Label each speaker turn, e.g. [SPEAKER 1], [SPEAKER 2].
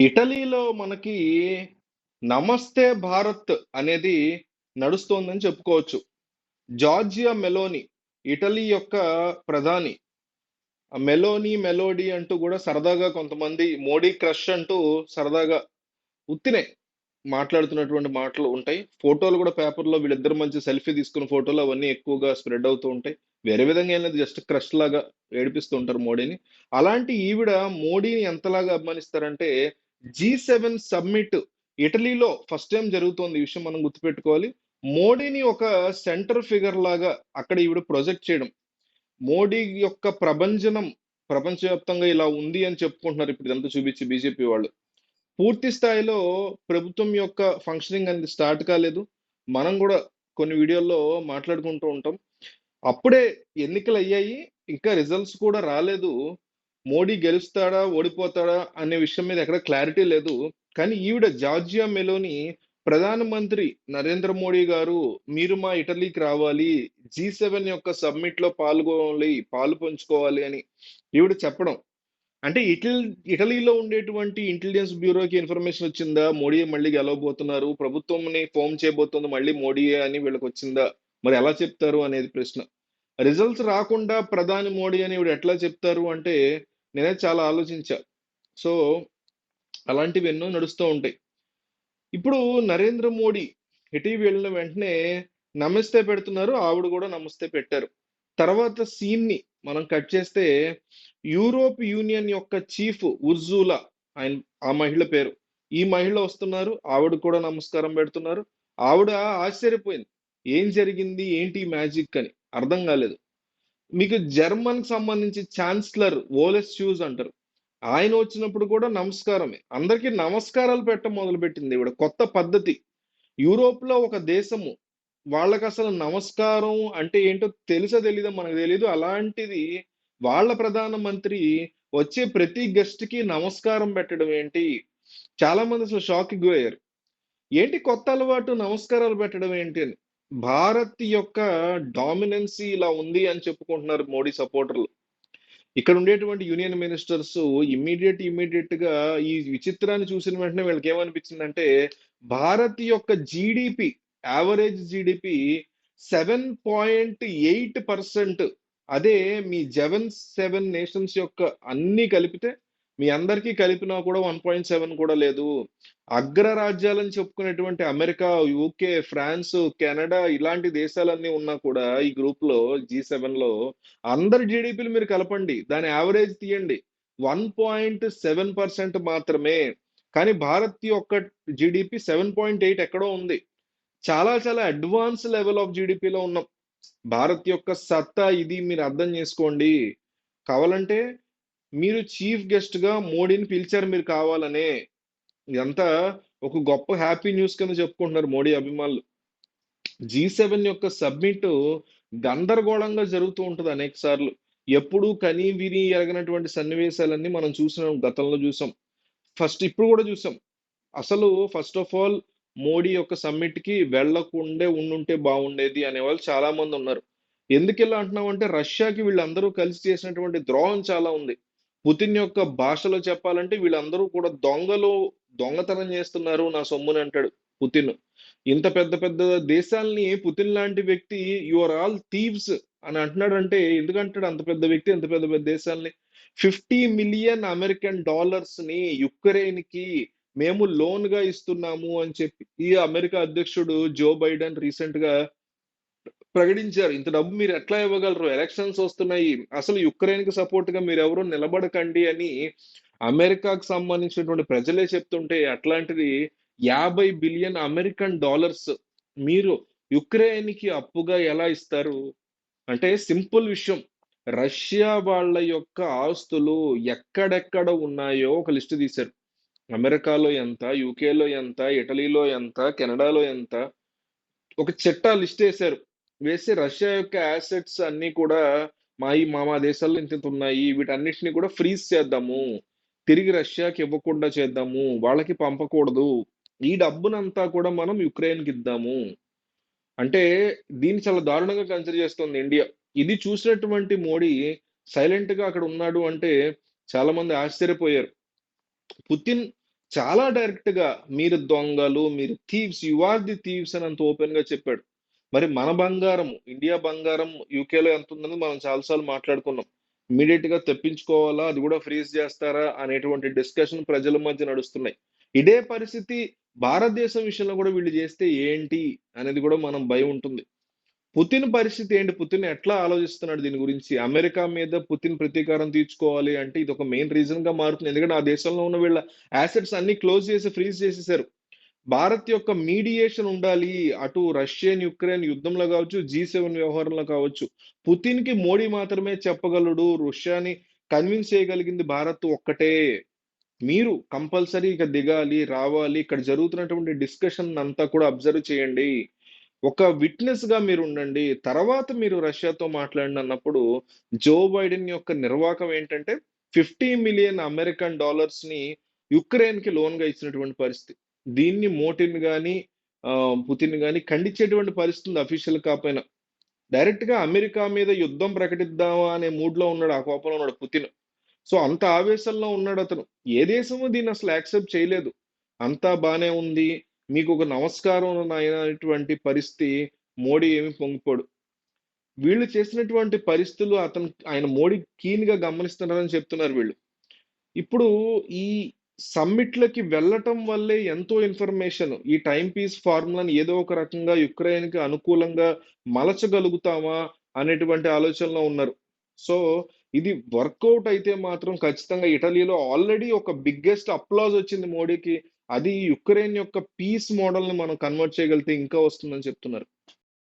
[SPEAKER 1] ఇటలీలో మనకి నమస్తే భారత్ అనేది నడుస్తోందని చెప్పుకోవచ్చు. జార్జియా మెలోని ఇటలీ యొక్క ప్రధాని. మెలోని మెలోడీ అంటూ కూడా సరదాగా కొంతమంది మోడీ క్రష్ అంటూ సరదాగా ఉత్తినే మాట్లాడుతున్నటువంటి మాటలు ఉంటాయి. ఫోటోలు కూడా పేపర్లో వీళ్ళిద్దరు మంచి సెల్ఫీ తీసుకున్న ఫోటోలు అవన్నీ ఎక్కువగా స్ప్రెడ్ అవుతూ ఉంటాయి. వేరే విధంగా ఏం లేదు జస్ట్ క్రష్ లాగా ఏడిపిస్తూ ఉంటారు మోడీని. అలాంటి ఈవిడ మోడీని ఎంతలాగా అభిమానిస్తారంటే జీ సెవెన్ సమ్మిట్ ఇటలీలో ఫస్ట్ టైం జరుగుతోంది ఈ విషయం మనం గుర్తుపెట్టుకోవాలి. మోడీని ఒక సెంటర్ ఫిగర్ లాగా అక్కడ ఈవిడ ప్రొజెక్ట్ చేయడం. మోడీ యొక్క ప్రభంజనం ప్రపంచవ్యాప్తంగా ఇలా ఉంది అని చెప్పుకుంటున్నారు ఇప్పుడు ఇదంతా చూపించి బీజేపీ వాళ్ళు. పూర్తి స్థాయిలో ప్రభుత్వం యొక్క ఫంక్షనింగ్ అనేది స్టార్ట్ కాలేదు. మనం కూడా కొన్ని వీడియోల్లో మాట్లాడుకుంటూ ఉంటాం. అప్పుడే ఎన్నికలు అయ్యాయి ఇంకా రిజల్ట్స్ కూడా రాలేదు. మోడీ గెలుస్తాడా ఓడిపోతాడా అనే విషయం మీద ఎక్కడ క్లారిటీ లేదు. కానీ ఈవిడ జార్జియా మెలోని ప్రధానమంత్రి నరేంద్ర మోడీ గారు మీరు మా ఇటలీకి రావాలి జీ సెవెన్ యొక్క సబ్మిట్లో పాల్గొనాలి పాలు పంచుకోవాలి అని ఈవిడ చెప్పడం. అంటే ఇటలీ ఇటలీలో ఉండేటువంటి ఇంటెలిజెన్స్ బ్యూరోకి ఇన్ఫర్మేషన్ వచ్చిందా? మోడీ మళ్ళీ గెలవబోతున్నారు. ప్రభుత్వంని ఫోన్ చేయబోతుంది మళ్ళీ మోడీ అని వీళ్ళకి వచ్చిందా? మరి ఎలా చెప్తారు అనేది ప్రశ్న. రిజల్ట్స్ రాకుండా ప్రధాని మోడీ అని ఇవి ఎట్లా చెప్తారు అంటే నేనే చాలా ఆలోచించా. సో అలాంటివి ఎన్నో నడుస్తూ ఉంటాయి. ఇప్పుడు నరేంద్ర మోడీ ఇటీవల వెళ్ళిన వెంటనే నమస్తే పెడుతున్నారు ఆవిడ కూడా నమస్తే పెట్టారు. తర్వాత సీన్ని మనం కట్ చేస్తే యూరోప్ యూనియన్ యొక్క చీఫ్ ఉర్జులా ఆయన ఆ మహిళ పేరు. ఈ మహిళ వస్తున్నారు ఆవిడ కూడా నమస్కారం పెడుతున్నారు. ఆవిడ ఆశ్చర్యపోయింది. ఏం జరిగింది ఏంటి మ్యాజిక్ అని? అర్థం కాలేదు. మీకు జర్మన్కి సంబంధించి ఛాన్సలర్ ఓలెస్ షూస్ అంటారు. ఆయన వచ్చినప్పుడు కూడా నమస్కారమే. అందరికీ నమస్కారాలు పెట్టడం మొదలుపెట్టింది ఇవిడ కొత్త పద్ధతి. యూరోప్లో ఒక దేశము. వాళ్ళకి అసలు నమస్కారం అంటే ఏంటో తెలుసో తెలీదో మనకు తెలియదు అలాంటిది వాళ్ళ ప్రధానమంత్రి వచ్చే ప్రతి గెస్ట్కి నమస్కారం పెట్టడం ఏంటి? చాలా మంది అసలు షాక్ గురయ్యారు. ఏంటి కొత్త అలవాటు నమస్కారాలు పెట్టడం ఏంటి అని? భారత్ యొక్క డామినెన్సీ ఇలా ఉంది అని చెప్పుకుంటున్నారు మోడీ సపోర్టర్లు. ఇక్కడ ఉండేటువంటి యూనియన్ మినిస్టర్స్ ఇమ్మీడియట్ ఇమ్మీడియట్గా ఈ విచిత్రాన్ని చూసిన వెంటనే వీళ్ళకి ఏమనిపించిందంటే భారత్ యొక్క GDP average GDP seven point eight percent. అదే మీ జెవెన్ సెవెన్ నేషన్స్ యొక్క అన్ని కలిపితే మీ అందరికీ కలిపినా కూడా వన్ పాయింట్ సెవెన్ కూడా లేదు. అగ్ర రాజ్యాలని చెప్పుకునేటువంటి అమెరికా యూకే ఫ్రాన్స్ కెనడా ఇలాంటి దేశాలన్నీ ఉన్నా కూడా ఈ గ్రూప్లో జీ సెవెన్లో అందరి జీడిపిలు మీరు కలపండి. దాని యావరేజ్ తీయండి. వన్ పాయింట్ సెవెన్ పర్సెంట్ మాత్రమే. కానీ భారత్ యొక్క జీడిపి సెవెన్ పాయింట్ ఎయిట్ ఎక్కడో ఉంది. చాలా చాలా అడ్వాన్స్ లెవెల్ ఆఫ్ జీడిపిలో ఉన్నాం. భారత్ యొక్క సత్తా ఇది మీరు అర్థం చేసుకోండి. కావాలంటే మీరు చీఫ్ గెస్ట్గా మోడీని పిలిచారు మీరు కావాలనే. ఇదంతా ఒక గొప్ప హ్యాపీ న్యూస్ కింద చెప్పుకుంటున్నారు మోడీ అభిమానులు. జీ సెవెన్ యొక్క సబ్మిట్ గందరగోళంగా జరుగుతూ ఉంటుంది అనేక సార్లు. ఎప్పుడు కని విని ఎరగనటువంటి సన్నివేశాలన్నీ మనం చూసినాం గతంలో చూసాం. ఫస్ట్ ఇప్పుడు కూడా చూసాం. అసలు ఫస్ట్ ఆఫ్ ఆల్ మోడీ యొక్క సమ్మిట్కి వెళ్ళకుండే ఉండుంటే బాగుండేది అనే వాళ్ళు చాలా మంది ఉన్నారు. ఎందుకు ఇలా అంటున్నాం అంటే రష్యాకి వీళ్ళందరూ కలిసి చేసినటువంటి ద్రోహం చాలా ఉంది. పుతిన్ యొక్క భాషలో చెప్పాలంటే వీళ్ళందరూ కూడా దొంగలు దొంగతనం చేస్తున్నారు నా సొమ్ముని అంటాడు పుతిన్. ఇంత పెద్ద పెద్ద దేశాల్ని పుతిన్ లాంటి వ్యక్తి యువర్ ఆల్ థీవ్స్ అని అంటున్నాడంటే ఎందుకంటాడు అంత పెద్ద వ్యక్తి అంత పెద్ద పెద్ద దేశాల్ని? ఫిఫ్టీ మిలియన్ అమెరికన్ డాలర్స్ని యుక్రెయిన్కి మేము లోన్గా ఇస్తున్నాము అని చెప్పి ఈ అమెరికా అధ్యక్షుడు జో బైడెన్ రీసెంట్గా ప్రకటించారు. ఇంత డబ్బు మీరు ఎట్లా ఇవ్వగలరు? ఎలక్షన్స్ వస్తున్నాయి. అసలు యుక్రెయిన్కి సపోర్ట్గా మీరు ఎవరు నిలబడకండి అని అమెరికాకు సంబంధించినటువంటి ప్రజలే చెప్తుంటే అట్లాంటిది యాభై బిలియన్ అమెరికన్ డాలర్స్ మీరు యుక్రెయిన్కి అప్పుగా ఎలా ఇస్తారు? అంటే సింపుల్ విషయం. రష్యా వాళ్ళ యొక్క ఆస్తులు ఎక్కడెక్కడ ఉన్నాయో ఒక లిస్ట్ తీశారు. అమెరికాలో ఎంత యూకేలో ఎంత ఇటలీలో ఎంత కెనడాలో ఎంత ఒక చిట్టా లిస్ట్ వేశారు. వేసి రష్యా యొక్క యాసెట్స్ అన్నీ కూడా మా ఈ మా మా దేశాల్లో ఇంత ఉన్నాయి. వీటన్నిటిని కూడా ఫ్రీజ్ చేద్దాము. తిరిగి రష్యాకి ఇవ్వకుండా చేద్దాము వాళ్ళకి పంపకూడదు ఈ డబ్బునంతా కూడా మనం యుక్రెయిన్కి ఇద్దాము. అంటే దీన్ని చాలా దారుణంగా కన్సిడర్ చేస్తుంది ఇండియా. ఇది చూసినటువంటి మోడీ సైలెంట్గా అక్కడ ఉన్నాడు అంటే చాలా మంది ఆశ్చర్యపోయారు. పుతిన్ చాలా డైరెక్ట్గా మీరు దొంగలు మీరు thieves you are the thieves అని అంత ఓపెన్గా చెప్పాడు. మరి మన బంగారం ఇండియా బంగారం యూకేలో ఎంత ఉందని మనం చాలాసార్లు మాట్లాడుకున్నాం. ఇమీడియట్గా తెప్పించుకోవాలా? అది కూడా ఫ్రీజ్ చేస్తారా? అనేటువంటి డిస్కషన్ ప్రజల మధ్య నడుస్తున్నాయి. ఇదే పరిస్థితి భారతదేశం విషయంలో కూడా వీళ్ళు చేస్తే ఏంటి? అనేది కూడా మనం భయం ఉంటుంది. పుతిన్ పరిస్థితి ఏంటి? పుతిన్ ఎట్లా ఆలోచిస్తున్నాడు దీని గురించి? అమెరికా మీద పుతిన్ ప్రతీకారం తీర్చుకోవాలి అంటే ఇది ఒక మెయిన్ రీజన్గా మారుతుంది. ఎందుకంటే ఆ దేశంలో ఉన్న వీళ్ళ యాసెట్స్ అన్ని క్లోజ్ చేసి ఫ్రీజ్ చేసేసారు. భారత్ యొక్క మీడియేషన్ ఉండాలి. అటు రష్యన్ యుక్రెయిన్ యుద్ధంలో కావచ్చు జీ సెవెన్ వ్యవహారంలో కావచ్చు పుతిన్కి మోడీ మాత్రమే చెప్పగలడు. రష్యాని కన్విన్స్ చేయగలిగింది భారత్ ఒక్కటే. మీరు కంపల్సరీ ఇక దిగాలి రావాలి. ఇక్కడ జరుగుతున్నటువంటి డిస్కషన్ అంతా కూడా అబ్జర్వ్ చేయండి. ఒక విట్నెస్గా మీరు ఉండండి. తర్వాత మీరు రష్యాతో మాట్లాడండి అన్నప్పుడు జో బైడెన్ యొక్క నిర్వాహకం ఏంటంటే ఫిఫ్టీ మిలియన్ అమెరికన్ డాలర్స్ని యుక్రెయిన్కి లోన్గా ఇచ్చినటువంటి పరిస్థితి. దీన్ని మోటిన్ కానీ పుతిన్ కానీ ఖండించేటువంటి పరిస్థితులు అఫీషియల్ కాకపోయినా. డైరెక్ట్గా అమెరికా మీద యుద్ధం ప్రకటిద్దామా అనే మూడ్లో ఉన్నాడు ఆ కోపంలో ఉన్నాడు పుతిన్. సో అంత ఆవేశంలో ఉన్నాడు అతను. ఏ దేశము దీన్ని అసలు యాక్సెప్ట్ చేయలేదు. అంతా బానే ఉంది. మీకు ఒక నమస్కారం అయినటువంటి పరిస్థితి మోడీ ఏమి పొంగిపోడు. వీళ్ళు చేసినటువంటి పరిస్థితులు అతను ఆయన మోడీ కీన్గా గమనిస్తున్నారని చెప్తున్నారు వీళ్ళు. ఇప్పుడు ఈ సమ్మిట్లకి వెళ్ళటం వల్లే ఎంతో ఇన్ఫర్మేషన్. ఈ టైం పీస్ ఫార్ములాని ఏదో ఒక రకంగా యుక్రెయిన్కి అనుకూలంగా మలచగలుగుతామా అనేటువంటి ఆలోచనలో ఉన్నారు. సో ఇది వర్కౌట్ అయితే మాత్రం ఖచ్చితంగా ఇటలీలో ఆల్రెడీ ఒక బిగ్గెస్ట్ అప్లాజ్ వచ్చింది మోడీకి. అది యుక్రెయిన్ యొక్క పీస్ మోడల్ని మనం కన్వర్ట్ చేయగలిగితే ఇంకా వస్తుందని చెప్తున్నారు.